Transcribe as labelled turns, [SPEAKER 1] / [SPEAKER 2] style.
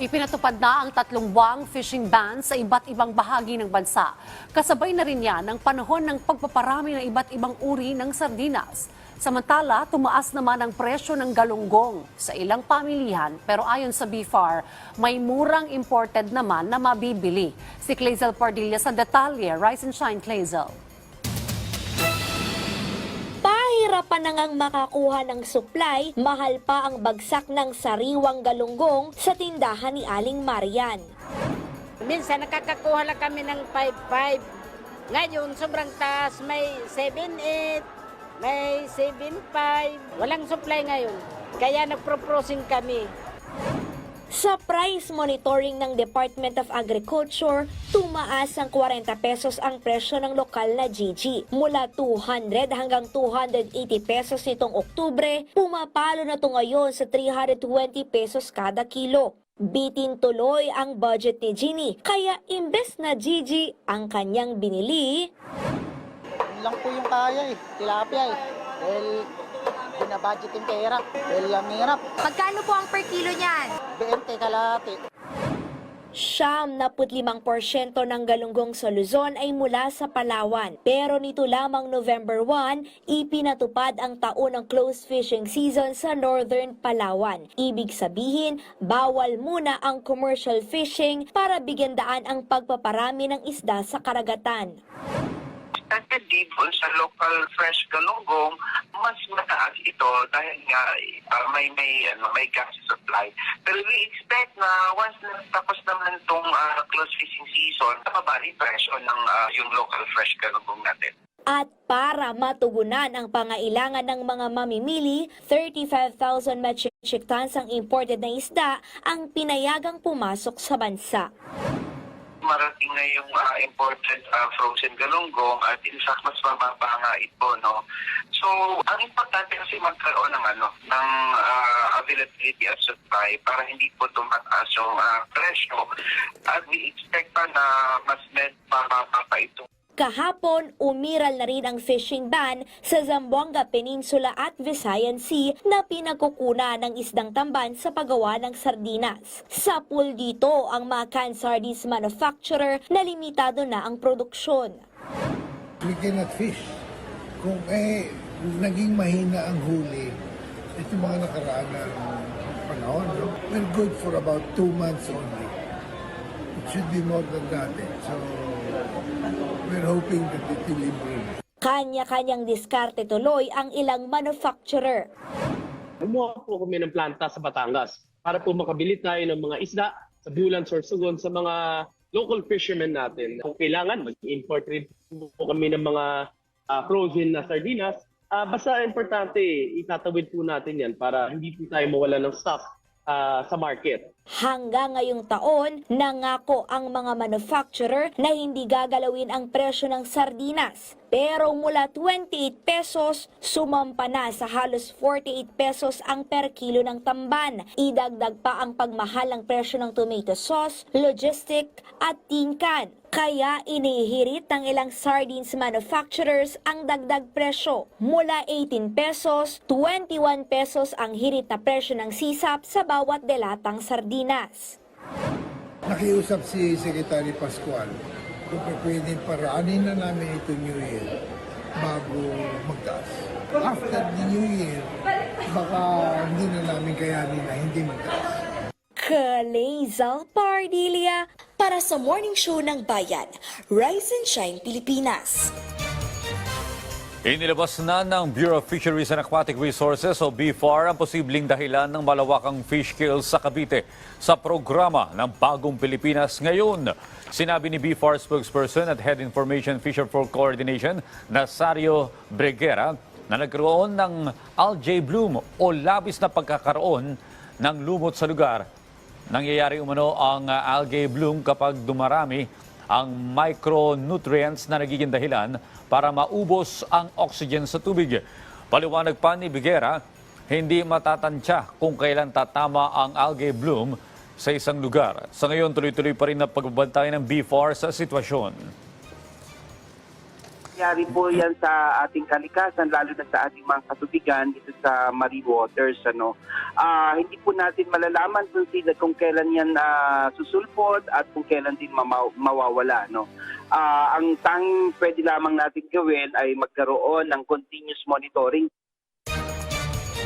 [SPEAKER 1] Ipinatupad na ang tatlong buwang fishing ban sa iba't ibang bahagi ng bansa. Kasabay na rin yan ng panahon ng pagpaparami ng iba't ibang uri ng sardinas. Samantala, tumaas naman ang presyo ng galunggong sa ilang pamilihan pero ayon sa BFAR, may murang imported naman na mabibili. Si Clazel Pardilla sa detalye. Rise and shine, Clazel.
[SPEAKER 2] Pahirapan na ngang makakuha ng supply, mahal pa ang bagsak ng sariwang galunggong sa tindahan ni Aling Marian.
[SPEAKER 3] Minsan nakakakuha lang kami ng 5-5. Ngayon, sobrang taas. May 7-8, may 7-5. Walang supply ngayon. Kaya nagpro-processing kami.
[SPEAKER 2] Sa price monitoring ng Department of Agriculture, tumaas ang 40 pesos ang presyo ng lokal na GG. Mula 200 hanggang 280 pesos nitong Oktubre, pumapalo na to ngayon sa 320 pesos kada kilo. Bitin tuloy ang budget ni Ginny, kaya imbes na GG ang kanyang binili,
[SPEAKER 4] Yun lang po yung kaya eh, tilapia eh. Dahil binabudget yung pera. Dahil ang hirap,
[SPEAKER 5] Magkano po ang per kilo niyan?
[SPEAKER 4] 20 kalahati.
[SPEAKER 2] Siyam na 75% ng galunggong sa Luzon ay mula sa Palawan. Pero nito lamang November 1, ipinatupad ang taon ng close fishing season sa Northern Palawan. Ibig sabihin, bawal muna ang commercial fishing para bigyan daan ang pagpaparami ng isda sa karagatan.
[SPEAKER 6] Secondly, doon sa local fresh galunggong, mas mataas ito dahil nga uh, may may ano may gas supply. Pero we expect na once na tapos naman itong uh, close fishing season, bababa rin presyo ng uh, yung local fresh galunggong natin.
[SPEAKER 2] At para matugunan ang pangailangan ng mga mamimili, 35,000 metric tons ang imported na isda ang pinayagang pumasok sa bansa.
[SPEAKER 6] Marating na yung uh, imported uh, frozen galunggong at in fact mas mababa nga ito, no? So, ang importante kasi magkaroon ng ano, ng uh, availability at supply para hindi po tumataas yung uh, presyo. At we expect pa na mas med mababa pa ito.
[SPEAKER 2] Kahapon, umiral na rin ang fishing ban sa Zamboanga Peninsula at Visayan Sea na pinagkukuna ng isdang tamban sa paggawa ng sardinas. Sa pool dito ang mga canned sardines manufacturer na limitado na ang produksyon.
[SPEAKER 7] we cannot fish. Kung eh, naging mahina ang huli, ito mga nakaraan na panahon, no? we're good for about two months only. It should be more than that. eh. So, we're hoping that it will improve.
[SPEAKER 2] Kanya-kanyang diskarte tuloy ang ilang manufacturer.
[SPEAKER 8] Gumawa po kami ng planta sa Batangas para po makabili tayo ng mga isda sa Bulan, Sorsogon sa mga local fishermen natin. Kung kailangan, mag-import rin po kami ng mga ah, frozen na sardinas. Ah, basta importante, itatawid po natin yan para hindi po tayo mawala ng stock ah, sa market.
[SPEAKER 2] Hanggang ngayong taon, nangako ang mga manufacturer na hindi gagalawin ang presyo ng sardinas. Pero mula 28 pesos, sumampa na sa halos 48 pesos ang per kilo ng tamban. Idagdag pa ang pagmahal ng presyo ng tomato sauce, logistic at tingkan. Kaya inihirit ng ilang sardines manufacturers ang dagdag presyo. Mula 18 pesos, 21 pesos ang hirit na presyo ng sisap sa bawat delatang sardinas.
[SPEAKER 7] Nakiusap si Secretary Pascual kung pa pwedeng paraanin na namin ito New Year bago magtaas. After the New Year, baka hindi na namin kayanin na hindi magtaas.
[SPEAKER 2] Kalezal Pardilia para sa Morning Show ng Bayan, Rise and Shine Pilipinas.
[SPEAKER 9] Inilabas na ng Bureau of Fisheries and Aquatic Resources o BFAR ang posibleng dahilan ng malawakang fish kills sa Cavite sa programa ng Bagong Pilipinas ngayon. Sinabi ni BFAR spokesperson at Head Information Fisher for Coordination, Nazario Breguera, na nagkaroon ng algae bloom o labis na pagkakaroon ng lumot sa lugar. Nangyayari umano ang algae bloom kapag dumarami ang micronutrients na nagiging dahilan para maubos ang oxygen sa tubig. Paliwanag pa ni Bigera, hindi matatansya kung kailan tatama ang algae bloom sa isang lugar. Sa ngayon, tuloy-tuloy pa rin ang pagbabantay ng BFAR sa sitwasyon.
[SPEAKER 6] Nangyari po yan sa ating kalikasan, lalo na sa ating mga katubigan dito sa marine waters. Ano. Ah, hindi po natin malalaman kung, sila, kung kailan yan ah, susulpot at kung kailan din mama- mawawala. No. Ah, ang tanging pwede lamang natin gawin ay magkaroon ng continuous monitoring